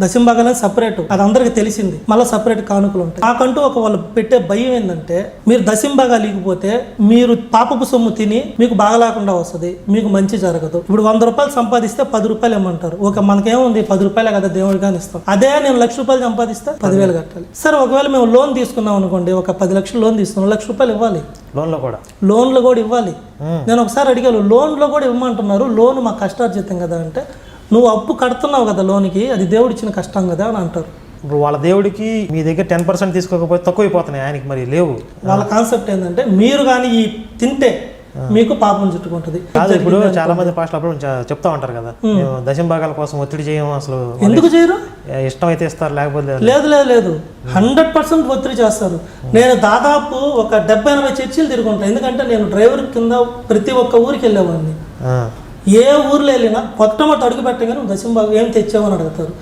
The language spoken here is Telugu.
దశంభాగాలని సపరేట్ అది అందరికి తెలిసింది. మళ్ళీ సపరేట్ కానుకలు ఉంటాయి. నాకంటూ ఒక వాళ్ళు పెట్టే భయం ఏంటంటే మీరు దశంభాగాలు ఇకపోతే మీరు పాపపు సొమ్ము తిని మీకు బాగలేకుండా వస్తుంది. మీకు మంచి జరగదు. ఇప్పుడు వంద రూపాయలు సంపాదిస్తే పది రూపాయలు ఇమ్మంటారు. ఒక మనకేముంది? పది రూపాయలే కదా దేవుడికి కానీ ఇస్తాం. అదే నేను లక్ష రూపాయలు సంపాదిస్తే పదివేలు కట్టాలి. సరే ఒకవేళ మేము లోన్ తీసుకున్నాం అనుకోండి ఒక పది లక్షలు లోన్ తీసుకున్నాం లక్ష రూపాయలు ఇవ్వాలి. లోన్లో కూడా? లోన్లు కూడా ఇవ్వాలి. నేను ఒకసారి అడిగాను లోన్లో కూడా ఇవ్వమంటున్నారు. లోన్ మా కష్టార్జితం కదా అంటే నువ్వు అప్పు కడుతున్నావు కదా లోన్కి అది దేవుడు ఇచ్చిన కష్టం కదా అని అంటారు. ఇప్పుడు వాళ్ళ దేవుడికి మీ దగ్గర టెన్ పర్సెంట్ తీసుకోకపోతే తక్కువైపోతున్నాయి ఆయనకి మరి లేవు. వాళ్ళ కాన్సెప్ట్ ఏంటంటే మీరు కానీ ఈ తింటే మీకు పాపం చుట్టుకుంటుంది. కాదు ఇప్పుడు చాలా మంది పాస్టర్లు అప్పుడు చెప్తా ఉంటారు కదా దశం భాగాల కోసం ఒత్తిడి చేయము అసలు. ఎందుకు చేయరు? ఇష్టం అయితే ఇస్తారు లేకపోతే లేదు. లేదు లేదు హండ్రెడ్ పర్సెంట్ ఒత్తిడి చేస్తారు. నేను దాదాపు ఒక డెబ్బై ఎనభై చర్చలు తిరుగుంటాను ఎందుకంటే నేను డ్రైవర్ కింద ప్రతి ఒక్క ఊరికి వెళ్ళేవాడిని. ఏ ఊర్లో వెళ్ళినా మొట్టమొదటి అడుగు పెట్టగానే దశంబాబు ఏం తెచ్చావు అని అడుగుతారు.